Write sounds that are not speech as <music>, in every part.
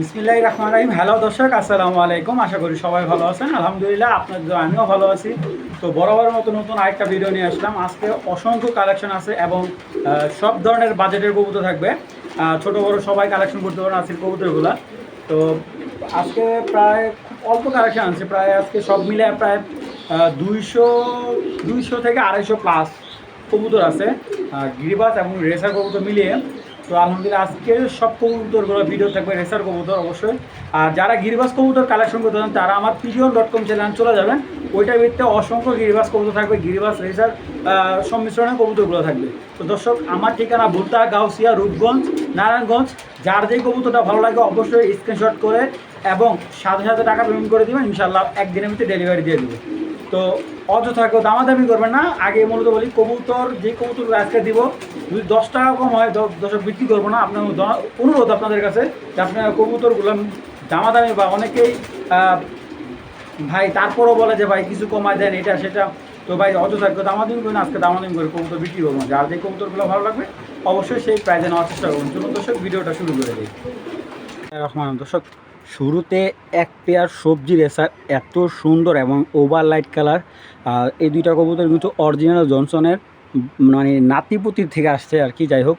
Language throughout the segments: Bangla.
বিসমিল্লাহ রহমান রাহিম। হ্যালো দর্শক, আসসালামু আলাইকুম। আশা করি সবাই ভালো আছেন। আলহামদুলিল্লাহ আপনার জন্য আমিও ভালো আছি। তো বরাবরের মতো নতুন আরেকটা ভিডিও নিয়ে আসলাম। আজকে অসংখ্য কালেকশন আছে এবং সব ধরনের বাজেটের কবুতর থাকবে। ছোট, বড় সবাই কালেকশন করতে পারেন আজকের কবুতরগুলো। তো আজকে প্রায় অল্প কালেকশন আছে। প্রায় আজকে সব মিলে প্রায় দুইশো দুইশো থেকে আড়াইশো প্লাস কবুতর আছে। গিরিবাস এবং রেসার কবুতর মিলিয়ে তো আলহামদুলিল্লাহ আজকে সব কবুতরগুলো ভিডিও থাকবে, রেসার কবুতর অবশ্যই। আর যারা গিরিবাজ কবুতর কালেকশন করতে চান, তারা আমার পিজিওন ডট কম চ্যানেল চলে যাবেন। ওইটার ভিত্তিতে অসংখ্য গিরিবাজ কবুতর থাকবে গিরিবাজ রেসার সংমিশ্রণে কবুতরগুলো থাকবে। তো দর্শক, আমার ঠিকানা ভুলতা গাউসিয়া, রূপগঞ্জ, নারায়ণগঞ্জ। যার যেই কবুতরটা ভালো লাগে, অবশ্যই স্ক্রিনশট করে এবং সাথে সাথে টাকা পেমেন্ট করে দেবেন। ইনশাল্লাহ একদিনের ভিতরে ডেলিভারি দিয়ে দেবো। তো অযথা কেউ দামাদামি করবেন না। আগে মূলত বলি, কবুতর, যে কবুতর আজকে দিব যদি দশ টাকা কম হয়, দশ বিক্রি করব না, আপনার অনুরোধ আপনাদের কাছে যে আপনার কবুতরগুলো দামাদামি বা অনেকেই ভাই তারপরও বলে যে, ভাই, কিছু কমায় দেন, এটা, সেটা। তো ভাই, অযথা দামাদামি করেন আজকে দামাদামি করে কবুতর বিক্রি করব না। যার যে কবুতরগুলো ভালো লাগবে, অবশ্যই সেই প্রাইজে নেওয়ার চেষ্টা করুন চলুন দর্শক, ভিডিওটা শুরু করে দিই। রহমান, দর্শক, শুরুতে এক পেয়ার সবজি রেসার এত সুন্দর এবং ওভার লাইট কালার এই দুইটা কবুতর কিন্তু অরিজিনাল জনসনের। মানে নাতিপুতির থেকে আসছে আর কি, যাই হোক।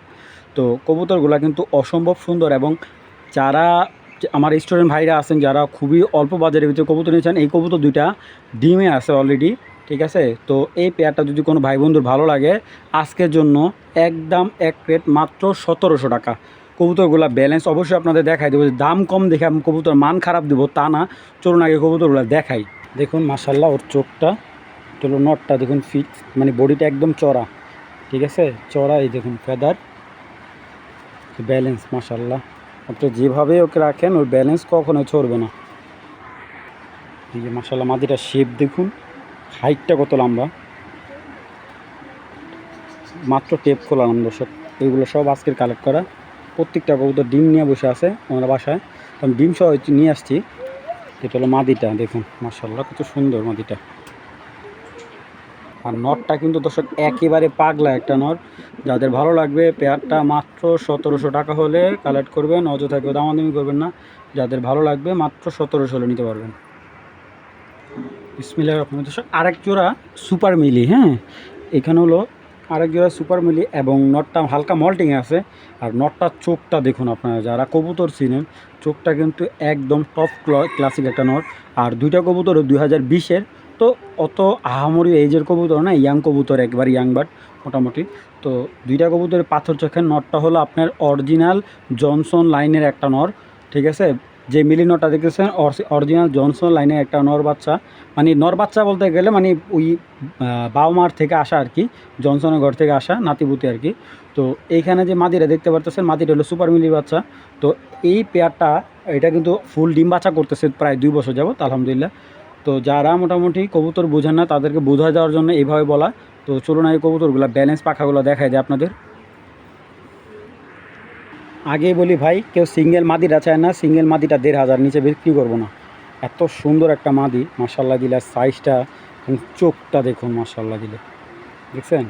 তো কবুতরগুলো কিন্তু অসম্ভব সুন্দর এবং যারা আমার স্টুডেন্ট ভাইরা আছেন, যারা খুবই অল্প বাজারের ভিতরে কবুতর নিয়েছেন এই কবুতর দুইটা ডিমে আছে অলরেডি ঠিক আছে? তো এই পেয়ারটা যদি কোনো ভাই বন্ধুর ভালো লাগে, আজকের জন্য একদম এক প্লেট মাত্র সতেরোশো টাকা। কবুতরগুলো ব্যালেন্স অবশ্যই আপনাদের দেখাই দেবো দাম কম দেখে আমি কবুতর মান খারাপ দেবো তা না। চলুন আগে কবুতরগুলো দেখাই। দেখুন মাসাল্লাহ ওর চোখটা চলো নটটা, দেখুন ফিট মানে বডিটা একদম চড়া, ঠিক আছে? চড়া এই দেখুন ফেদার। ব্যালেন্স মাসাল্লাহ আপনি যেভাবে ওকে রাখেন, ওর ব্যালেন্স কখনোই ছড়বে না। এই যে মাসাল্লাহ মাদিটা শেপ দেখুন হাইটটা কত লম্বা। মাত্র টেপ খোলাম দর্শক, এগুলো সব আজকের কালেক্ট করা। প্রত্যেকটা কবুতর ডিম নিয়ে বসে আছে আমরা বাসায়। আমি ডিম সহ নিয়ে আসছি। এটা হলো মাদিটা দেখুন মার্শাল্লাহ কত সুন্দর মাদিটা আর নটটা কিন্তু দর্শক একেবারে পাগলা একটা নট। যাদের ভালো লাগবে পেয়ারটা মাত্র সতেরোশো টাকা হলে কালেক্ট করবেন, অযথা কেউ দামাদামি করবেন না। যাদের ভালো লাগবে মাত্র সতেরোশো হলে নিতে পারবেন। বিসমিল্লাহির রহমানির দর্শক, আরেক জোড়া সুপার মিলি হ্যাঁ? এখানে হলো আরেক জোড়া সুপার মিলি এবং নটটা হালকা মল্টিংয়ে আছে। আর নটটার চোখটা দেখুন আপনারা, যারা কবুতর চিনেন, চোখটা কিন্তু একদম টপ ক্লাসিক একটা নট। আর দুইটা কবুতর দুই হাজার বিশের তো অত আহামরি এইজের কবুতর না, ইয়াং কবুতর একবার ইয়াং বাট মোটামুটি। তো দুইটা কবুতরের পাথর চোখের নটটা হলো আপনার অরিজিনাল জনসন লাইনের একটা নর, ঠিক আছে? যে মিলি নটটা দেখতেছেন অরিজিনাল জনসন লাইনের একটা নর বাচ্চা। মানে নর বাচ্চা বলতে গেলে মানে ওই বাবা মার থেকে আসা আর কি, জনসনের ঘর থেকে আসা, নাতিপুতি আর কি। তো এইখানে যে মাদিরা দেখতে পারতেছেন মাদিটা হলো সুপার মিলি বাচ্চা। তো এই পেয়ারটা, এটা কিন্তু ফুল ডিম বাচ্চা করতেছে প্রায় দুই বছর যাবত আলহামদুলিল্লাহ। তো যারা মোটামুটি কবুতর বোঝেন না, তাদেরকে বোঝা যাওয়ার জন্য এইভাবে বলা। তো চলুন এই কবুতরগুলো ব্যালেন্স পাখাগুলো দেখাই দেয় আপনাদের। আগে বলি ভাই, কেউ সিঙ্গেল মাদিটা চায় না সিঙ্গেল মাদিটা দেড় হাজার নিচে বিক্রি করব না। এত সুন্দর একটা মাদি মাসাল্লাহ দিলে সাইজটা চোখটা দেখুন মাসাল্লাহ দিলে। দেখছেন?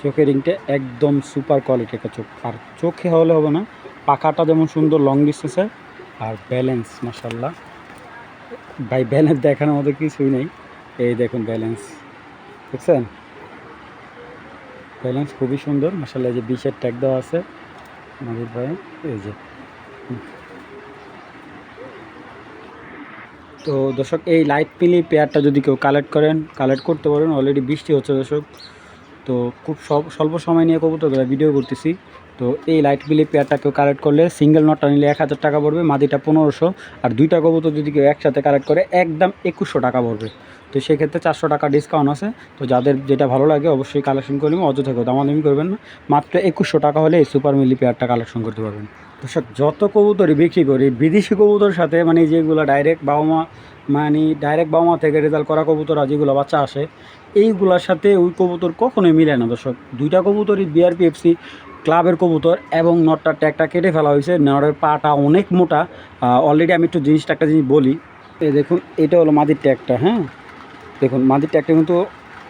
চোখের রিংটা একদম সুপার কোয়ালিটি একটা চোখ। আর চোখে হলে হবে না, পাখাটা যেমন সুন্দর লং ডিস্টেন্সের আর ব্যালেন্স মাসাল্লাহ ভাই ব্যালেন্স দেখানোর মতো কিছুই নেই। এই দেখুন ব্যালেন্স দেখছেন? ব্যালেন্স খুবই সুন্দর এই যে বিশের ট্যাগ দেওয়া আছে। আমাদের ভাই, এই যে। তো দর্শক, এই লাইট পিলি পেয়ারটা যদি কেউ কালেক্ট করেন কালেক্ট করতে পারেন। অলরেডি বৃষ্টি হচ্ছে দর্শক। তো খুব সব- স্বল্প সময় নিয়ে কবুতরগুলো ভিডিও করতেছি। তো এই লাইট বিলি পেয়ারটা কেউ কালেক্ট করলে সিঙ্গেল নটটা নিলে এক হাজার টাকা পড়বে, মাদিটা পনেরোশো। আর দুইটা কবুতর যদি কেউ একসাথে কালেক্ট করে, একদম একুশশো টাকা পড়বে। তো সেক্ষেত্রে চারশো টাকা ডিসকাউন্ট আছে। তো যাদের যেটা ভালো লাগে অবশ্যই কালেকশন করে নেবেন অযথা কেউ দামাদামি করবেন না। মাত্র একুশশো টাকা হলে এই সুপার মিলি পেয়ারটা কালেকশন করতে পারবেন। দর্শক, যত কবুতরই বিক্রি করি, বিদেশি কবুতর সাথে মানে যেগুলো ডাইরেক্ট বাবা মা মানে ডাইরেক্ট বাবা মা থেকে রেজাল্ট করা কবুতর যেগুলো বাচ্চা আসে, এইগুলোর সাথে ওই কবুতর কখনোই মিলে না। দর্শক, দুইটা কবুতরই বিআরপিএফসি ক্লাবের কবুতর এবং নটটার ট্যাগটা কেটে ফেলা হয়েছে। নটের পাটা অনেক মোটা। অলরেডি আমি একটু জিনিসটা একটা জিনিস বলি। এই দেখুন, এটা হলো মাদির ট্যাগটা হ্যাঁ? দেখুন, মাদির ট্যাগটা কিন্তু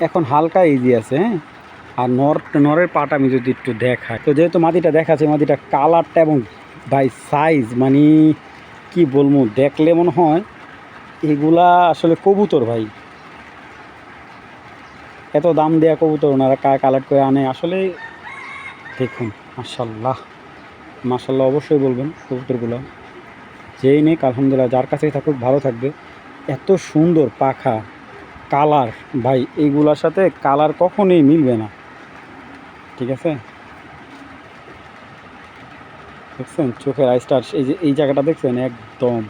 এখন হালকা ইজি আছে হ্যাঁ? আর নর, নরের পাটা আমি যদি একটু দেখাই। তো যেহেতু মাদিটা দেখাচ্ছে, মাদিটা কালারটা এবং ভাই সাইজ মানে কি বলব, দেখলে মনে হয় এগুলা আসলে কবুতর ভাই। এত দাম দেয়া কবুতর ওনারা কালেক্ট করে আনে, আসলে দেখুন মাসাল্লাহ মাসাল্লাহ অবশ্যই বলবেন কবুতরগুলো। যেই নেই আলহামদুলিল্লাহ, যার কাছেই থাকুক, ভালো থাকবে। এত সুন্দর পাখা, কালার, ভাই, এইগুলোর সাথে কালার কখনোই মিলবে না। ঠিক আছে? দেখছেন? চোখের আইস্টার এই যে, এই জায়গাটা দেখছেন? একদম।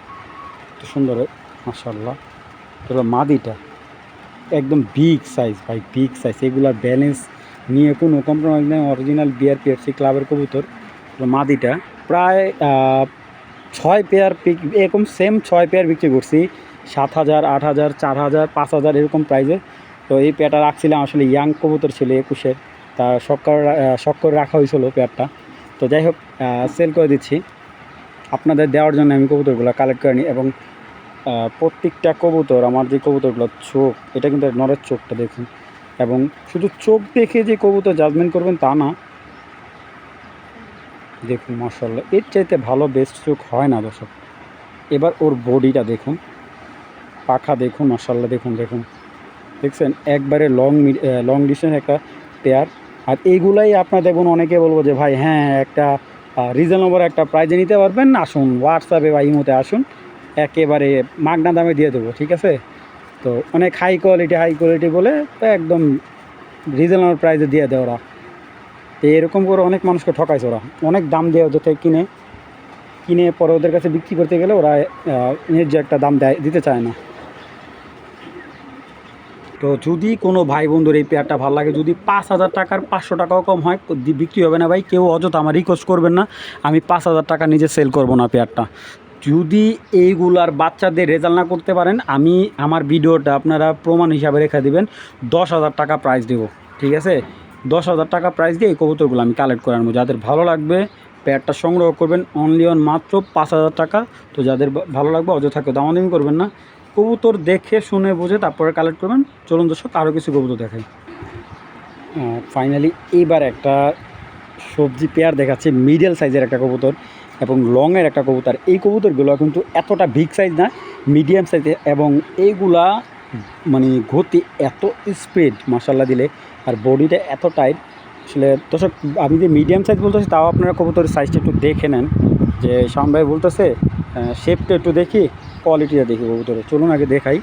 এত সুন্দর মাসাল্লাহ এগুলো মাদিটা। একদম বিগ সাইজ ভাই বিগ সাইজ এগুলার ব্যালেন্স নিয়ে কোনো কম্প্রোমাইজ নেই অরিজিনাল বিআর পিএফসি ক্লাবের কবুতর, মাদিটা। প্রায় ছয় পেয়ার পিক এরকম সেম ছয় পেয়ার বিক্রি করছি, সাত হাজার, আট হাজার, চার হাজার, পাঁচ হাজার এরকম প্রাইজে তো এই পেয়ারটা রাখছিলাম আসলে ইয়াং কবুতর ছিল একুশের তা শখ করে শখ করে রাখা হয়েছিল পেয়ারটা তো যাই হোক সেল করে দিচ্ছি। আপনাদের দেওয়ার জন্য আমি কবুতরগুলো কালেক্ট করে নিই এবং প্রত্যেকটা কবুতর, আমার যে কবুতরগুলো চোখ, এটা কিন্তু নরের চোখটা দেখুন। এবং শুধু চোখ দেখে যে কবুতর জাজমেন্ট করবেন তা না। দেখুন মার্শাল্লাহ এর চাইতে ভালো বেস্ট চোখ হয় না দর্শক। এবার ওর বডিটা দেখুন, পাখা দেখুন মার্শাল্লাহ দেখুন দেখুন। দেখছেন, একবারে লং লং ডিস্টেন্স একটা পেয়ার আর এইগুলাই আপনার দেখুন, অনেকে বলব যে, ভাই হ্যাঁ একটা রিজনেবল একটা প্রাইজে নিতে পারবেন, আসুন হোয়াটসঅ্যাপে বা ইমোতে আসুন, একেবারে মাগনা দামে দিয়ে দেবো, ঠিক আছে? তো অনেক হাই কোয়ালিটি হাই কোয়ালিটি বলে তো একদম রিজনেবল প্রাইজে দিয়ে দেয় ওরা। তো এরকম করে অনেক মানুষকে ঠকাইছে ওরা। অনেক দাম দেয় ওদের থেকে কিনে কিনে পরে ওদের কাছে বিক্রি করতে গেলে ওরা যে একটা দাম দেয়, দিতে চায় না। তো যদি কোনো ভাই বন্ধুর এই পেয়ারটা ভালো লাগে, যদি পাঁচ হাজার টাকার পাঁচশো টাকাও কম হয়, বিক্রি হবে না ভাই। কেউ অযথা আমার রিকোয়েস্ট করবেন না। আমি পাঁচ হাজার টাকা নিজে সেল করব না পেয়ারটা যদি এইগুলার বাচ্চাদের রেজাল্ট না করতে পারেন, আমি আমার ভিডিওটা আপনারা প্রমাণ হিসাবে রেখে দিবেন, দশ হাজার টাকা প্রাইস দেবো, ঠিক আছে? দশ হাজার টাকা প্রাইস দিয়ে এই কবুতরগুলো আমি কালেক্ট করে আনব যাদের ভালো লাগবে পেয়ারটা সংগ্রহ করবেন অনলি অন মাত্র পাঁচ হাজার টাকা। তো যাদের ভালো লাগবে, অযথা কেউ দামাদামি করবেন না। কবুতর দেখে, শুনে, বুঝে, তারপরে কালেক্ট করবেন। চলুন দর্শক আরও কিছু কবুতর দেখাই। ফাইনালি এইবার একটা সবজি পেয়ার দেখাচ্ছে মিডিয়াল সাইজের একটা কবুতর এবং লংয়ের একটা কবুতর। এই কবুতরগুলো কিন্তু এতটা বিগ সাইজ না মিডিয়াম সাইজে এবং এইগুলা মানে গতি এত স্পিড মশাল্লা দিলে, আর বডিটা এত টাইট আসলে দর্শক, আমি যে মিডিয়াম সাইজ বলতেছি, তাও আপনারা কবুতরের সাইজটা একটু দেখে নেন। যে শাম ভাই বলতেছে শেপটা একটু দেখি কোয়ালিটিটা দেখি কবুতরের। চলুন আগে দেখাই।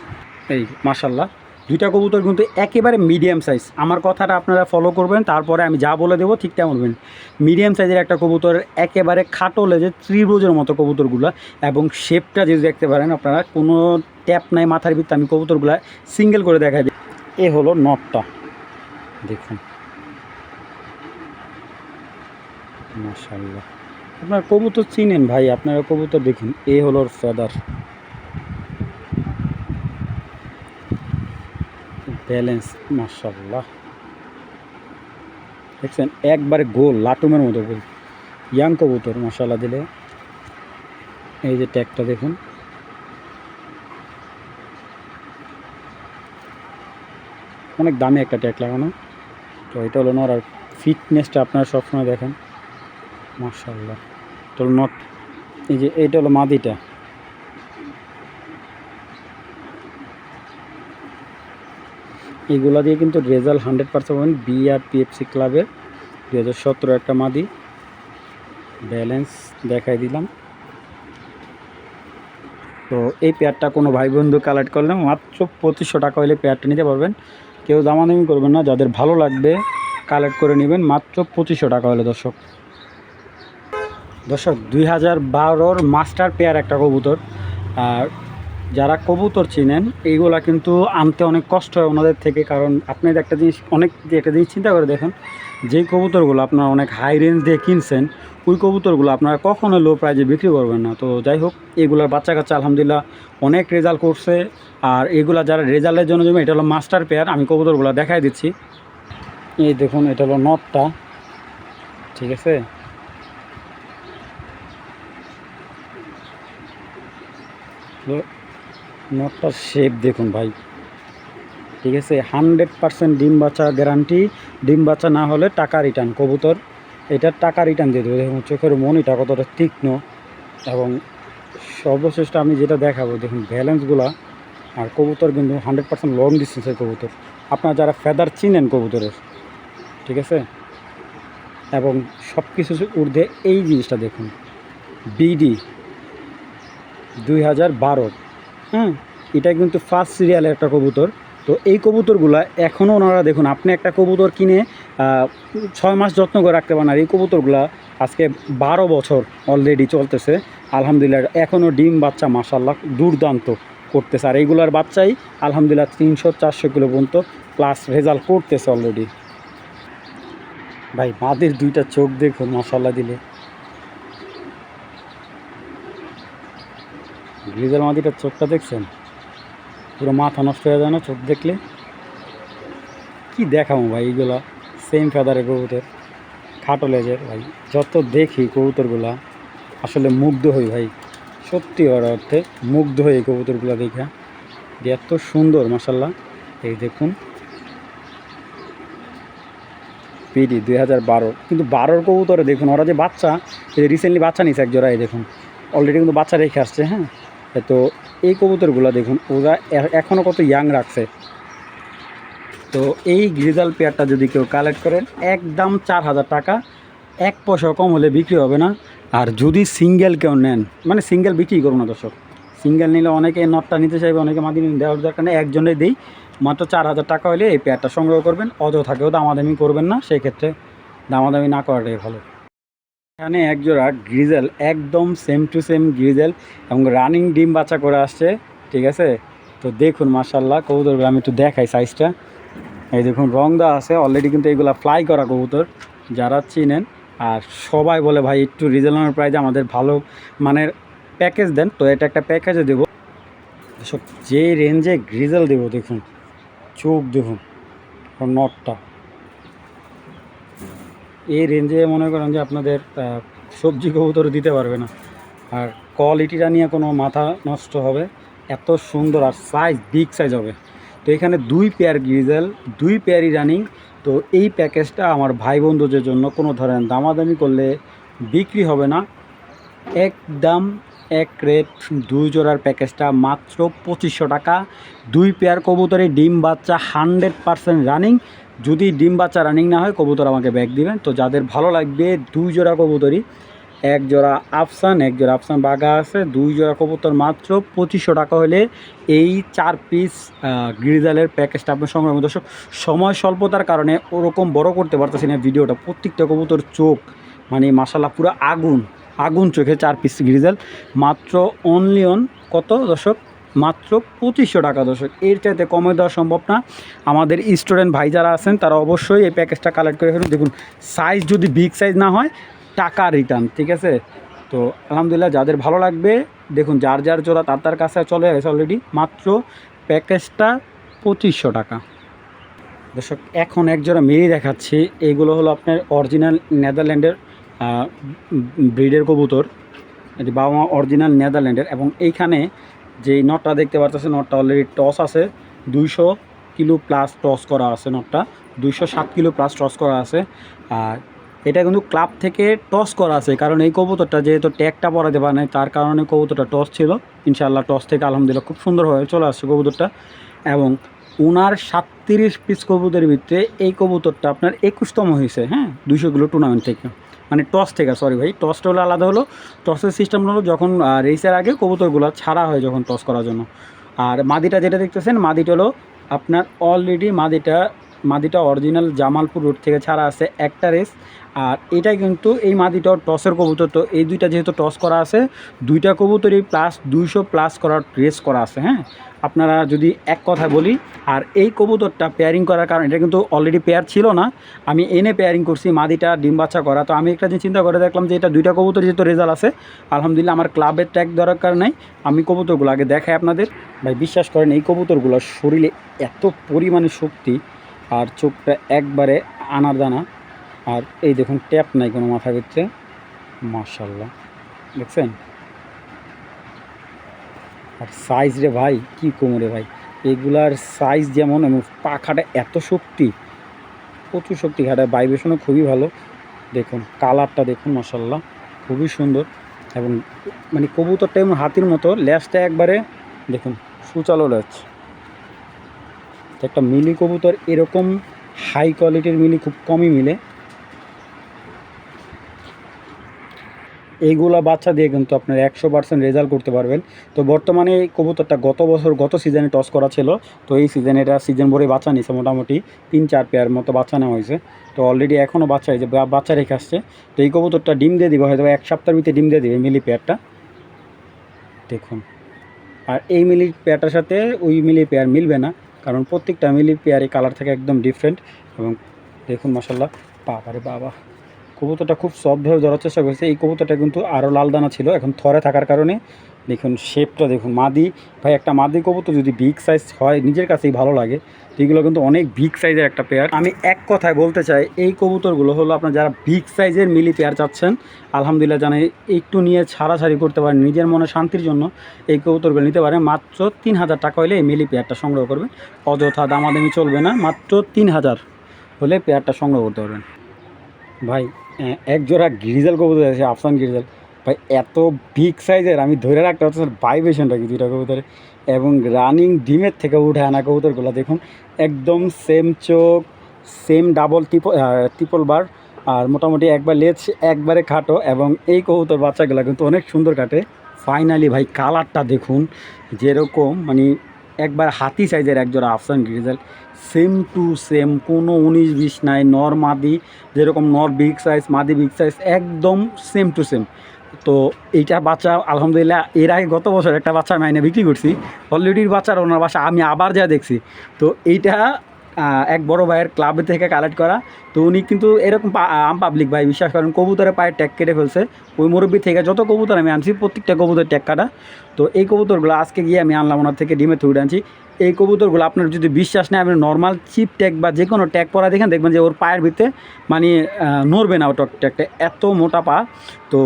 এই মাশাল্লাহ দুইটা কবুতর কিন্তু একেবারে মিডিয়াম সাইজ আমার কথাটা আপনারা ফলো করবেন, তারপরে আমি যা বলে দেবো ঠিক তেমন বলবেন মিডিয়াম সাইজের একটা কবুতর, একেবারে খাটো লেজে ত্রিভুজের মতো কবুতরগুলো এবং শেপটা যদি দেখতে পারেন আপনারা, কোনো ট্যাপ নাই মাথার ভিত্তি আমি কবুতরগুলো সিঙ্গেল করে দেখাই দিই। এ হলো নটটা দেখুন। মাশাল্লাহ আপনার কবুতর চিনেন ভাই, আপনারা কবুতর দেখুন। এ হলো ফেদার ব্যালেন্স মাশাল্লাহ দেখছেন, একবারে গোল, লাটুমের মতো গোল। ইয়াং কবুতর মশালা দিলে। এই যে ট্যাগটা দেখুন। অনেক দামি একটা ট্যাগ লাগানো। তো এটা হলো নর, আর ফিটনেসটা আপনারা সবসময় দেখেন। মাশাল্লাহ তো নট এই যে, এটা হলো মাদিটা। এগুলা দিয়ে কিন্তু রেজাল্ট হান্ড্রেড পার্সেন্ট পাবেন বি আর পিএফসি ক্লাবের দু হাজার সতেরো একটা মাদি। ব্যালেন্স দেখাই দিলাম। তো এই পেয়ারটা কোনো ভাই বন্ধু কালেক্ট করলে মাত্র পঁচিশশো টাকা হলে পেয়ারটা নিতে পারবেন। কেউ দামাদামি করবেন না, যাদের ভালো লাগবে কালেক্ট করে নেবেন, মাত্র পঁচিশশো টাকা হলে দর্শক। দর্শক, দুই হাজার বারোর মাস্টার পেয়ার একটা কবুতর, আর যারা কবুতর চিনেন, এইগুলা কিন্তু আনতে অনেক কষ্ট হয় ওনাদের থেকে, কারণ আপনি একটা জিনিস অনেক একটা জিনিস চিন্তা করে দেখেন, যেই কবুতরগুলো আপনারা অনেক হাই রেঞ্জ দিয়ে কিনছেন, ওই কবুতরগুলো আপনারা কখনো লো প্রাইজে বিক্রি করবেন না। তো যাই হোক এগুলোর বাচ্চা কাচ্চা আলহামদুলিল্লাহ অনেক রেজাল্ট করছে। আর এগুলা যারা রেজাল্টের জন্য জমি এটা হলো মাস্টার পেয়ার আমি কবুতরগুলো দেখাই দিচ্ছি। এই দেখুন, এটা হলো নটটা ঠিক আছে? নটটার শেপ দেখুন ভাই। ঠিক আছে? হান্ড্রেড পার্সেন্ট ডিম বাচ্চা গ্যারান্টি ডিম বাচ্চা না হলে টাকা রিটার্ন কবুতর। এটার টাকা রিটার্ন দিয়ে দেবো। দেখুন, চোখের মনিটা কতটা তীক্ষ্ণ। এবং সর্বশ্রেষ্ঠ আমি যেটা দেখাবো, দেখুন ব্যালেন্সগুলা আর কবুতর কিন্তু হান্ড্রেড পার্সেন্ট লং ডিস্টেন্সের কবুতর। আপনারা যারা ফেদার চিনেন কবুতরের, ঠিক আছে? এবং সব কিছু ঊর্ধ্বে এই জিনিসটা দেখুন। বিডি দুই হাজার বারো। হ্যাঁ এটা কিন্তু ফার্স্ট সিরিয়ালের একটা কবুতর। তো এই কবুতরগুলা এখনও ওনারা দেখুন, আপনি একটা কবুতর কিনে ছয় মাস যত্ন করে রাখতে পারেন আর এই কবুতরগুলা আজকে বারো বছর অলরেডি চলতেছে। আলহামদুলিল্লাহ এখনও ডিম বাচ্চা মাসাল্লাহ দুর্দান্ত করতেছে। আর এইগুলার বাচ্চাই আলহামদুলিল্লাহ তিনশো চারশো কিলো পর্যন্ত প্লাস রেজাল্ট করতেছে অলরেডি ভাই, মাদের দুইটা চোখ দেখুন মশাল্লা দিলে। গ্রিজার মাদিটার চোখটা দেখছেন? পুরো মাথা নষ্ট হয়ে যায় না চোখ দেখলে? কি দেখাবো ভাই এইগুলা? সেম ফেদারে কবুতর। খাটো লেজের ভাই। যত দেখি কবুতরগুলা, আসলে মুগ্ধ হই ভাই। সত্যি ওর অর্থে মুগ্ধ হই এই কবুতরগুলা দেখা। এত সুন্দর মাসাল্লাহ এই দেখুন। পিডি দুই হাজার বারো। কিন্তু বারোর কবুতরে দেখুন, ওরা যে বাচ্চা রিসেন্টলি বাচ্চা নিছে এক জোড়া এই দেখুন। অলরেডি কিন্তু বাচ্চা রেখে আসছে হ্যাঁ? তো এই কবুতরগুলো দেখুন, ওরা এখনও কত ইয়াং রাখছে। তো এই গ্রিজাল পেয়ারটা যদি কেউ কালেক্ট করেন একদম চার হাজার টাকা, এক পয়সা কম হলে বিক্রি হবে না। আর যদি সিঙ্গেল কেউ নেন মানে সিঙ্গেল বিক্রি করুন না দর্শক সিঙ্গেল নিলে অনেকে নটটা নিতে চাইবে, অনেকে মাদি দেওয়ার দরকার নেই একজনে দিই। মাত্র চার হাজার টাকা হলে এই পেয়ারটা সংগ্রহ করবেন অত অযথাকেও দামাদামি করবেন না সেক্ষেত্রে দামাদামি না করাটাই ভালো। এখানে একজোড়া গ্রিজেল, একদম সেম টু সেম গ্রিজেল এবং রানিং ডিম বাচ্চা করে আসছে, ঠিক আছে? তো দেখুন মার্শাল্লাহ কবুতরগুলো আমি একটু দেখাই সাইজটা এই দেখুন রং দেওয়া আছে অলরেডি কিন্তু এগুলো ফ্লাই করা কবুতর, যারা চিনেন। আর সবাই বলে, ভাই, একটু রিজনেবল প্রাইজে আমাদের ভালো মানের প্যাকেজ দেন। তো এটা একটা প্যাকেজে দেবো। সব যে রেঞ্জে গ্রিজেল দেবো, দেখুন, চোখ দেখুন নটটা এই রেঞ্জে মনে করেন যে আপনাদের সবজি কবুতর দিতে পারবে না। আর কোয়ালিটিটা নিয়ে কোনো মাথা নষ্ট হবে। এত সুন্দর আর সাইজ বিগ সাইজ হবে। তো এখানে দুই পেয়ার গ্রিজেল দুই পেয়ারই রানিং তো এই প্যাকেজটা আমার ভাই বন্ধুদের জন্য কোনো ধরনের দামাদামি করলে বিক্রি হবে না। একদম এক রেট দুই জোড়ার প্যাকেজটা মাত্র পঁচিশশো টাকা। দুই পেয়ার কবুতরে ডিম বাচ্চা হান্ড্রেড পারসেন্ট রানিং যদি ডিম বাচ্চা রানিং না হয়, কবুতর আমাকে ব্যাগ দিবেন। তো যাদের ভালো লাগবে, দুই জোড়া কবুতরই। এক জোড়া আফসান, এক জোড়া আফসান বাঘা আছে। দুই জোড়া কবুতর মাত্র পঁচিশশো টাকা হলে এই চার পিস গ্রিজালের প্যাকেজটা আপনার সংগ্রহ। দর্শক, সময় স্বল্পতার কারণে ওরকম বড় করতে পারতেছি না ভিডিওটা। প্রত্যেকটা কবুতর চোখ মানে মাসাল্লাহ পুরো আগুন আগুন চোখে চার পিস গ্রিজাল মাত্র অনলি অন কত দর্শক? মাত্র পঁচিশশো টাকা দর্শক। এর চাইতে কমে দেওয়া সম্ভব না। আমাদের স্টুডেন্ট ভাই যারা আছেন, তারা অবশ্যই এই প্যাকেজটা কালেক্ট করে ফেলুন। দেখুন সাইজ যদি বিগ সাইজ না হয়, টাকা রিটার্ন ঠিক আছে? তো আলহামদুলিল্লাহ, যাদের ভালো লাগবে, দেখুন, যার যার জোড়া, তার তার কাছে চলে গেছে অলরেডি মাত্র প্যাকেজটা পঁচিশশো টাকা। দর্শক, এখন এক জোড়া মেয়ে দেখাচ্ছি। এইগুলো হলো আপনার অরিজিনাল নেদারল্যান্ডের ব্রিডের কবুতর। এটি বাবা মা অরিজিনাল নেদারল্যান্ডের এবং এইখানে যেই নটটা দেখতে পাচ্ছেন নটটা অলরেডি টস আছে। দুইশো কিলো প্লাস টস করা আছে নটটা। দুইশো সাত কিলো প্লাস টস করা আছে। আর এটা কিন্তু ক্লাব থেকে টস করা আছে, কারণ এই কবুতরটা যেহেতু ট্যাগটা পরাতে পারে নাই, তার কারণে কবুতরটা টস ছিল। ইনশাআল্লাহ টস থেকে আলহামদুলিল্লাহ খুব সুন্দরভাবে চলে আসছে কবুতরটা। এবং ওনার সাতত্রিশ পিস কবুতরের ভিতরে এই কবুতরটা আপনার একুশতম হয়েছে হ্যাঁ? দুইশো কিলো টুর্নামেন্ট থেকে। মানে টস থেকে সরি ভাই, টসটা হলো আলাদা হলো, টসের সিস্টেম হলো যখন রেসের আগে কবুতরগুলো ছাড়া হয় যখন টস করার জন্য। আর মাদিটা যেটা দেখতেছেন, মাদিটা হলো আপনার অলরেডি মাদিটা মাদিটা অরিজিনাল জামালপুর রোড থেকে ছাড়া আছে একটা রেস আর এটা কিন্তু এই মাদিটাও টসের কবুতর, তো এই দুইটা যেহেতু টস করা আছে, দুইটা কবুতরই প্লাস দুইশো প্লাস করার রেস করা আছে হ্যাঁ? আপনারা যদি এক কথা বলি, আর এই কবুতরটা পেয়ারিং করার কারণ, এটা কিন্তু অলরেডি পেয়ার ছিল না, আমি এনে পেয়ারিং করছি, মাদিটা, ডিম বাচ্চা করা। তো আমি একটা জিনিস চিন্তা করে দেখলাম যে এটা দুইটা কবুতর যেহেতু রেজাল্ট আছে, আলহামদুলিল্লাহ আমার ক্লাবের ট্যাগ দরকার নাই, আমি কবুতরগুলো আগে দেখাই আপনাদের। ভাই, বিশ্বাস করেন, এই কবুতরগুলো শরীরে এত পরিমাণে শক্তি, আর চোখটা একবারে আনার দানা। আর এই দেখুন ট্যাপ নাই কোনো মাথা ভিতরে। মার্শাল্লাহ দেখছেন? আর সাইজ রে ভাই, কি কোমরে ভাই? এগুলার সাইজ যেমন, এবং পাখাটা এত শক্তি, প্রচুর শক্তি খাটায় ভাইব্রেশনও খুবই ভালো। দেখুন কালারটা দেখুন মশাল্লা খুবই সুন্দর। এবং মানে কবুতরটা এমন হাতির মতো ল্যাসটা একবারে, দেখুন, সুচালো ল্যাচ। একটা মিলি কবুতর এরকম হাই কোয়ালিটির মিলি খুব কমই মিলে। এইগুলা বাচ্চা দিয়ে কিন্তু আপনার একশো পার্সেন্ট রেজাল্ট করতে পারবেন। তো বর্তমানে এই কবুতরটা গত বছর, গত সিজনে টস করা ছিল। তো এই সিজনে এটা সিজন ভরে বাচ্চা নিছে মোটামুটি তিন চার পেয়ার মতো বাচ্চা নেওয়া হয়েছে। তো অলরেডি এখনও বাচ্চা হয়েছে বাচ্চা রেখে আসছে। তো এই কবুতরটা ডিম দিয়ে দিবে, হয়তো এক সপ্তাহের ভিতরে ডিম দিয়ে দিবে মিলি পেয়ারটা দেখুন। আর এই মিলি পেয়ারটার সাথে ওই মিলি পেয়ার মিলবে না, কারণ প্রত্যেকটা মিলি পেয়ারে কালার থাকে একদম ডিফারেন্ট এবং দেখুন মশাল্লা বাবারে বাবা। কবুতরটা খুব সফটভাবে ধরার চেষ্টা করেছে। এই কবুতরটা কিন্তু আরও লাল দানা ছিল, এখন থরে থাকার কারণে। দেখুন শেপটা দেখুন মাদি। ভাই, একটা মাদি কবুতর যদি বিগ সাইজ হয়, নিজের কাছেই ভালো লাগে এগুলো কিন্তু অনেক বিগ সাইজের একটা পেয়ার আমি এক কথায় বলতে চাই, এই কবুতরগুলো হলো আপনার যারা বিগ সাইজের মিলি পেয়ার চাচ্ছেন, আলহামদুলিল্লাহ জানে একটু নিয়ে ছাড়াছাড়ি করতে পারেন, নিজের মনে শান্তির জন্য এই কবুতরগুলো নিতে পারেন। মাত্র তিন হাজার টাকা হলে এই মিলি পেয়ারটা সংগ্রহ করবেন। অযথা দামাদামি চলবে না, মাত্র তিন হাজার হলে পেয়ারটা সংগ্রহ করতে পারবেন। ভাই এক জোড়া গ্রিজাল কবুতর আছে, আফসান গিরিজাল। ভাই, এত বিগ সাইজের আমি ধরে রাখতে পারছি ভাইব্রেশন রাখি দুইটা কবুতরে এবং রানিং ডিমের থেকে উঠে আনা কবুতরগুলো, দেখুন, একদম সেম চোখ সেম ডাবল টিপল টিপল বার আর মোটামুটি একবার লেজ একবারে খাটো, এবং এই কবুতর বাচ্চাগুলো কিন্তু অনেক সুন্দর কাটে। ফাইনালি ভাই কালারটা দেখুন, যেরকম মানে একবার হাতি সাইজের একজোড়া আফসান গ্রিজেল সেম টু সেম কোনো উনিশ, বিশ নাই, নর মাদি, যেরকম নর বিগ সাইজ মাদি বিগ সাইজ একদম সেম টু সেম তো এইটা বাচ্চা, আলহামদুলিল্লাহ, এর আগে গত বছর একটা বাচ্চা মাইনে বিক্রি করছি অলরেডির বাচ্চার ওনার বাসা, আমি আবার যা দেখছি। তো এইটা এক বড় ভাইয়ের ক্লাব থেকে কালেক্ট করা। তো উনি কিন্তু এরকম আম পাবলিক ভাই, বিশ্বাস করেন, কবুতরের পায়ে ট্যাগ কেটে ফেলছে। ওই মুরব্বী থেকে যত কবুতর আমি আনছি, প্রত্যেকটা কবুতর ট্যাগ কাটা। তো এই কবুতরগুলো আজকে গিয়ে আমি আনলাম, ওনার থেকে ডিমে তুলে আনছি। এই কবুতরগুলো আপনার যদি বিশ্বাস নেই আপনি নর্মাল চিপ ট্যাগ বা যে কোনো ট্যাগ পরা দেখেন, দেখবেন যে ওর পায়ের ভিতরে মানে নড়বে না ওটা ট্যাগটা এত মোটা পা। তো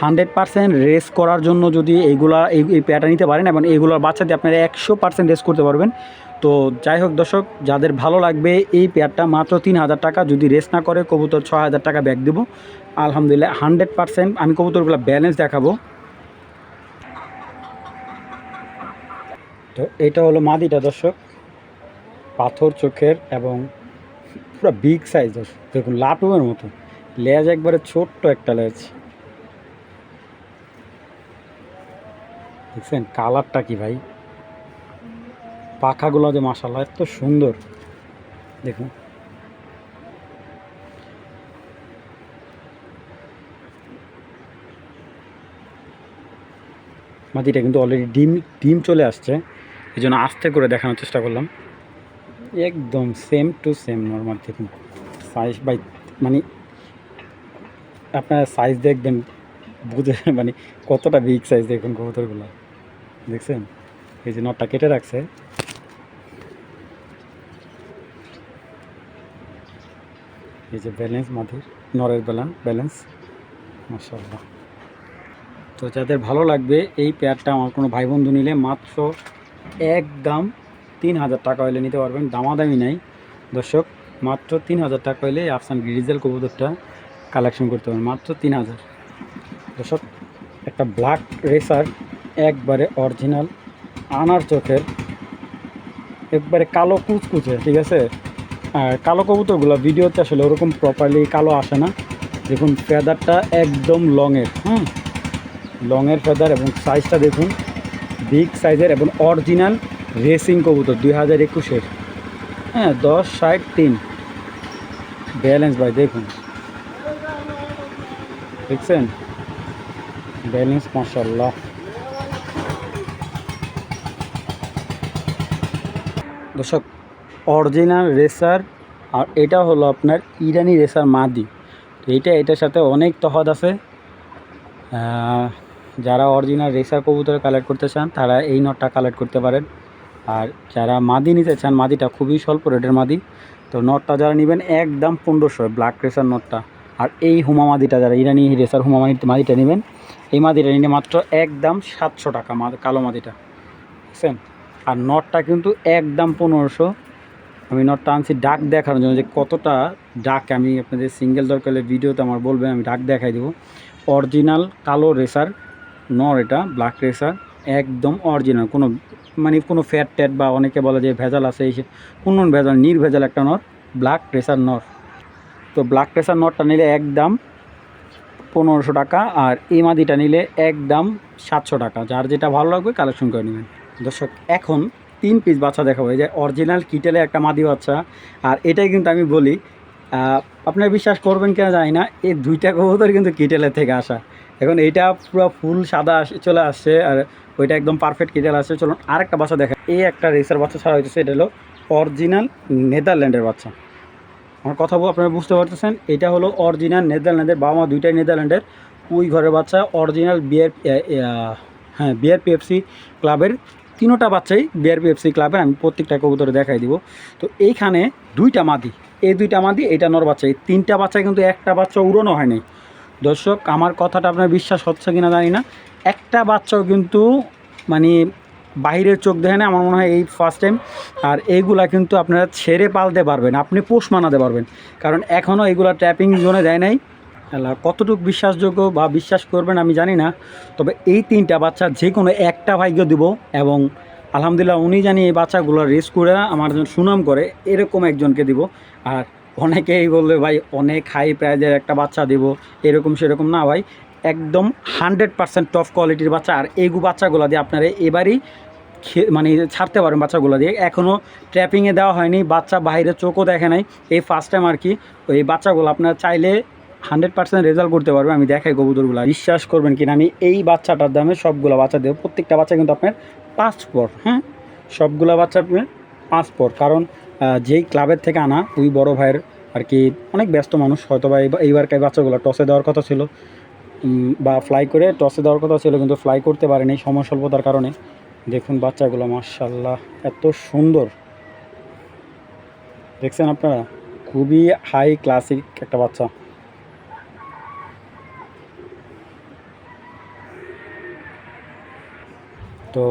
হান্ড্রেড পার্সেন্ট রেস করার জন্য যদি এইগুলা, এই পেয়ারটা নিতে পারেন, এবং এইগুলোর বাচ্চাদের আপনারা একশো পার্সেন্ট রেস করতে পারবেন। তো যাই হোক দর্শক, যাদের ভালো লাগবে এই পেয়ারটা মাত্র তিন হাজার টাকা, যদি রেস না করে কবুতর ছ হাজার টাকা ব্যাগ দেবো। আলহামদুলিল্লাহ হান্ড্রেড পার্সেন্ট আমি কবুতরগুলো ব্যালেন্স দেখাবো। তো এটা হলো মাদিটা দর্শক। পাথর চোখের এবং পুরো বিগ সাইজ দর্শক। দেখুন লাটুমের মতো। লেজ একবারে ছোট্ট একটা লেজ। দেখছেন কালারটা কি ভাই? পাখাগুলো যে মাসাল্লাহ এত সুন্দর। দেখুন। মাটিটা কিন্তু অলরেডি ডিম ডিম চলে আসছে। এই জন্য আস্তে করে দেখানোর চেষ্টা করলাম। একদম সেম টু সেম নর্মাল দেখুন। সাইজ বাই মানে আপনারা সাইজ দেখবেন, বুঝে মানে কতটা বিগ সাইজ দেখুন কবুতরগুলো। দেখছেন? এই যে নটটা কেটে রাখছে। এই যে ব্যালেন্স মাটির, নরের ব্যালেন্স ব্যালেন্স মাসাল্লাহ তো যাদের ভালো লাগবে, এই পেয়ারটা আমার কোনো ভাই বন্ধু নিলে মাত্র একদম তিন হাজার টাকা হলে নিতে পারবেন, দামাদামি নাই। দর্শক, মাত্র তিন হাজার টাকা হলে আফসান গ্রিজেল কবুতরটা কালেকশন করতে পারবেন, মাত্র তিন হাজার। দর্শক, একটা ব্ল্যাক রেসার একবারে অরিজিনাল আনার চোখের, একবারে কালো কুচকুচে, ঠিক আছে? কালো কবুতরগুলো ভিডিওতে আসলে ওরকম প্রপারলি কালো আসে না। দেখুন ফেদারটা একদম লংয়ের হুম? লংয়ের ফেদার এবং সাইজটা দেখুন বিগ সাইজের এবং অরিজিনাল রেসিং কবুতর দুই হাজার একুশের। হ্যাঁ দশ, ষাট, তিন। ব্যালেন্স ভাই, দেখুন। দেখছেন? ব্যালেন্স মাসাল্লাহ দর্শক অরিজিনাল রেসার আর এটা হলো আপনার ইরানি রেসার মাদি। তো এইটা এটার সাথে অনেক তফাৎ আছে। যারা অরিজিনাল রেসার কবুতর কালেক্ট করতে চান, তারা এই নটটা কালেক্ট করতে পারেন। আর যারা মাদি নিতে চান, মাদিটা খুবই স্বল্প রেটের মাদি। তো নটটা যারা নেবেন, একদম পনেরোশো ব্ল্যাক রেসার নটটা আর এই হুমা মাদিটা, যারা ইরানি রেসার হুমা মাদি, মাদিটা নেবেন, এই মাদিটা নিলে মাত্র একদম সাতশো টাকা কালো মাদিটা। বুঝছেন? আর নটটা কিন্তু একদম পনেরোশো। আমি নটটা আনছি ডাক দেখানোর জন্য যে কতটা ডাক আমি আপনাদের সিঙ্গেল দরকার হলে ভিডিওতে আমার বলবেন আমি ডাক দেখাই দেবো। অরিজিনাল কালো রেসার, নর এটা, ব্ল্যাক রেসার, একদম অরিজিনাল। কোনো মানে কোনো ফ্যাট ট্যাট বা অনেকে বলে যে ভেজাল আছে, এই কোনো ভেজাল, নির্ভেজাল একটা নর, ব্ল্যাক রেসার নর। তো ব্ল্যাক রেসার নরটা নিলে একদম পনেরোশো টাকা আর এই মাদিটা নিলে একদম সাতশো টাকা। যার যেটা ভালো লাগবে কালেকশন করে নেবেন। দর্শক, এখন তিন পিস বাচ্চা দেখাবো। এই যে অরিজিনাল কিটেলে একটা মাদি বাচ্চা। আর এটাই কিন্তু আমি বলি আপনারা বিশ্বাস করবেন কিনা জানি না, এই দুইটা কবুতর কিন্তু কিটেলের থেকে আসা। এখন এইটা পুরো ফুল সাদা চলে আসছে, আর ওইটা একদম পারফেক্ট কিটেল আসছে চলুন আরেকটা বাচ্চা দেখা। এই একটা রেসার বাচ্চা ছাড়া হইতেছে, এটা হলো অরিজিনাল নেদারল্যান্ডের বাচ্চা। আমার কথা আপনারা বুঝতে পারতেছেন, এটা হলো অরিজিনাল নেদারল্যান্ডের বাবা মা দুইটাই নেদারল্যান্ডের ওই ঘরের বাচ্চা অরিজিনাল বিয়ার হ্যাঁ বিআর পিএফসি ক্লাবের তিনোটা বাচ্চাই বিআর পিএফসি ক্লাবের আমি প্রত্যেকটা কবুতরে দেখাই দিব। তো এইখানে দুইটা মাদি, এই দুইটা মাদি এটা নর বাচ্চা। এই তিনটা বাচ্চা কিন্তু একটা বাচ্চা উড়ানো হয়নি দর্শক, আমার কথাটা আপনার বিশ্বাস হচ্ছে কিনা জানি না। একটা বাচ্চাও কিন্তু মানে বাইরের চোখ দেখে না আমার মনে হয় এই ফার্স্ট টাইম আর এইগুলা কিন্তু আপনারা ছেড়ে পালতে পারবেন, আপনি পোষ মানাতে পারবেন। কারণ এখনও এগুলা ট্র্যাপিং জোনে দেয় নাই। কতটুকু বিশ্বাসযোগ্য বা বিশ্বাস করবেন আমি জানি না, তবে এই তিনটা বাচ্চা যে কোনো একটা ভাগ্য দিব এবং আলহামদুলিল্লাহ উনি জানি এই বাচ্চাগুলো রেস করে আমার সুনাম করে, এরকম একজনকে দিব। আর অনেকেই বলবে, ভাই, অনেক হাই প্রাইজের একটা বাচ্চা দিব। এরকম সেরকম না ভাই, একদম হান্ড্রেড পার্সেন্ট টপ কোয়ালিটির বাচ্চা। আর এইগু বাচ্চাগুলো দিয়ে আপনারা এবারই মানে ছাড়তে পারেন বাচ্চাগুলো দিয়ে। এখনও ট্র্যাপিংয়ে দেওয়া হয়নি, বাচ্চা বাইরে চোখও দেখে নাই। এই ফার্স্ট টাইম আর কি ওই বাচ্চাগুলো আপনারা চাইলে হান্ড্রেড পার্সেন্ট রেজাল্ট করতে পারবে, আমি দেখাই কবুতরগুলো। বিশ্বাস করবেন কিনা, আমি এই বাচ্চাটার দামে সবগুলো বাচ্চা দেবো। প্রত্যেকটা বাচ্চা কিন্তু আপনার পাঁচ পর হ্যাঁ? সবগুলো বাচ্চা আপনার পাঁচ পর। কারণ যেই ক্লাবের থেকে আনা, ওই বড় ভাইয়ের আর কি অনেক ব্যস্ত মানুষ। হয়তো বা এইবার- এইবারকার বাচ্চাগুলো টসে দেওয়ার কথা ছিল। বা ফ্লাই করে টসে দেওয়ার কথা ছিল, কিন্তু ফ্লাই করতে পারেনি সময় স্বল্পতার কারণে। দেখুন বাচ্চাগুলো মার্শাল্লাহ এত সুন্দর। দেখছেন আপনারা? খুবই হাই ক্লাসিক একটা বাচ্চা। তো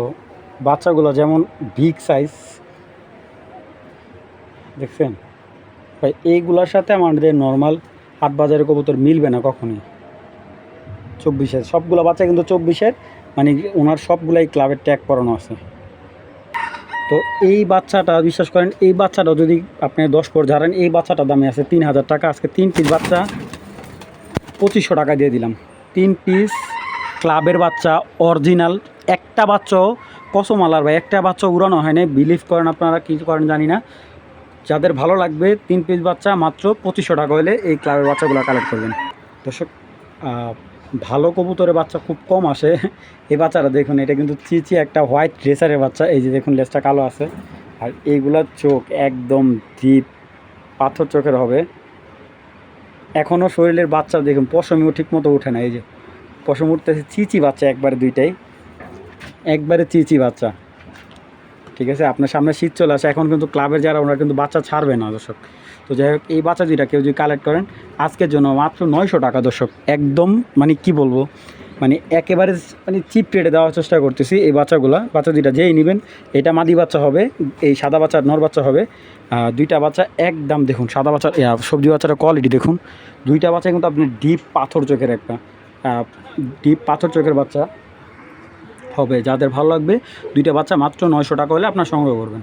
বাচ্চাগুলো যেমন বিগ সাইজ দেখছেন? ভাই এইগুলোর সাথে আমাদের নর্মাল হাট বাজারের কবুতর মিলবে না কখনই। চব্বিশের, সবগুলো বাচ্চা কিন্তু চব্বিশের মানে ওনার সবগুলাই ক্লাবের ট্যাগ করানো আছে। তো এই বাচ্চাটা, বিশ্বাস করেন, এই বাচ্চাটা যদি আপনি দশ পর ঝাড়েন, এই বাচ্চাটার দামে আছে তিন হাজার টাকা। আজকে তিন পিস বাচ্চা পঁচিশশো টাকা দিয়ে দিলাম। তিন পিস ক্লাবের বাচ্চা অরিজিনাল একটা বাচ্চাও কসমালার ভাই, একটা বাচ্চা উড়ানো হয়নি। বিলিভ করেন আপনারা, কী করেন জানি না। যাদের ভালো লাগবে, তিন পিস বাচ্চা মাত্র পঁচিশশো টাকা হলে এই ক্লাবের বাচ্চাগুলো কালেক্ট করবেন। দর্শক ভালো কবুতরের বাচ্চা খুব কম আসে। <laughs> এই বাচ্চারা দেখুন, এটা কিন্তু চিচি একটা হোয়াইট ড্রেসারের বাচ্চা। এই যে দেখুন, লেজটা কালো আছে। আর এইগুলার চোখ একদম ডিপ পাথর চোখের হবে। এখনও শরীরের বাচ্চা দেখুন, পশমিও ঠিক মতো ওঠে না। এই যে, পশম উঠতেছে, চিচি বাচ্চা একবারে দুইটাই। একবারে চিচি বাচ্চা। ঠিক আছে? আপনার সামনে শীত চলে আসে, এখন কিন্তু ক্লাবের যারা, ওনারা কিন্তু বাচ্চা ছাড়বে না, দর্শক। তো যাই হোক, এই বাচ্চা দুইটা কেউ যদি কালেক্ট করেন, আজকের জন্য মাত্র নয়শো টাকা, দর্শক। একদম মানে কি বলব মানে একেবারে মানে চিপ রেটে দেওয়ার চেষ্টা করতেছি এই বাচ্চাগুলা। বাচ্চা দুইটা যেই নেবেন, এটা মাদি বাচ্চা হবে, এই সাদা বাচ্চা নর বাচ্চা হবে। দুইটা বাচ্চা একদম দেখুন, সাদা বাচ্চা সবজি বাচ্চাটা কোয়ালিটি দেখুন। দুইটা বাচ্চা কিন্তু আপনি ডিপ পাথর চোখের একটা ডিপ পাথর চোখের বাচ্চা। হবে। যাদের ভালো লাগবে দুইটা বাচ্চা মাত্র নয়শো টাকা হলে আপনার সংগ্রহ করবেন।